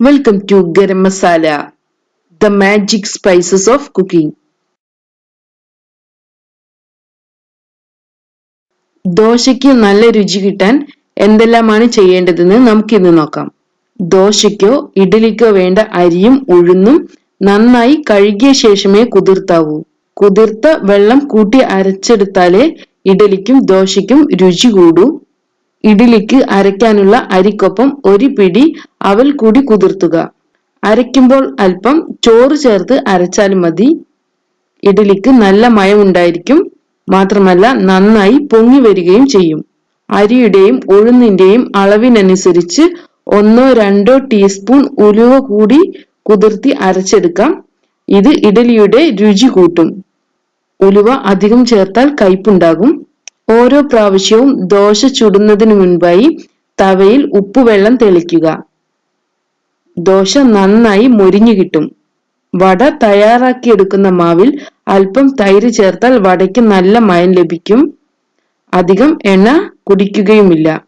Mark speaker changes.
Speaker 1: Welcome to garam masala the magic spices of cooking ദോശയ്ക്ക് നല്ല രുചി കിട്ടാൻ എന്തെല്ലാമാണ് ചെയ്യേണ്ടതെന്ന് നമുക്കിന്ന് നോക്കാം. ദോശയ്ക്കോ ഇഡലിക്കോ വേണ്ട അരിയും ഉഴുന്നും നന്നായി കഴുകിയ ശേഷമേ കുതിർത്താവൂ. കുതിർത്ത വെള്ളം കൂട്ടി അരച്ചെടുത്താലേ ഇഡലിക്കും ദോശയ്ക്കും രുചി കൂടൂ. ഇഡലിക്ക് അരയ്ക്കാനുള്ള അരിക്കൊപ്പം ഒരു പിടി അവൽ കൂടി കുതിർത്തുക. അരയ്ക്കുമ്പോൾ അല്പം ചോറ് ചേർത്ത് അരച്ചാൽ മതി. ഇഡലിക്ക് നല്ല മയമുണ്ടായിരിക്കും. മാത്രമല്ല നന്നായി പൊങ്ങി വരികയും ചെയ്യും. അരിയുടെയും ഉഴുന്നിന്റെയും അളവിനനുസരിച്ച് ഒന്നോ രണ്ടോ ടീസ്പൂൺ ഉലുവ കൂടി കുതിർത്തി അരച്ചെടുക്കാം. ഇത് ഇഡലിയുടെ രുചി കൂട്ടും. ഉലുവ അധികം ചേർത്താൽ കയ്പുണ്ടാകും. ഓരോ പ്രാവശ്യവും ദോശ ചുടുന്നതിന് മുൻപായി തവയിൽ ഉപ്പുവെള്ളം തെളിക്കുക. ദോശ നന്നായി മൊരിഞ്ഞു കിട്ടും. വട തയ്യാറാക്കിയെടുക്കുന്ന മാവിൽ അല്പം തൈര് ചേർത്താൽ വടയ്ക്ക് നല്ല മയം ലഭിക്കും. അധികം എണ്ണ കുടിക്കുകയുമില്ല.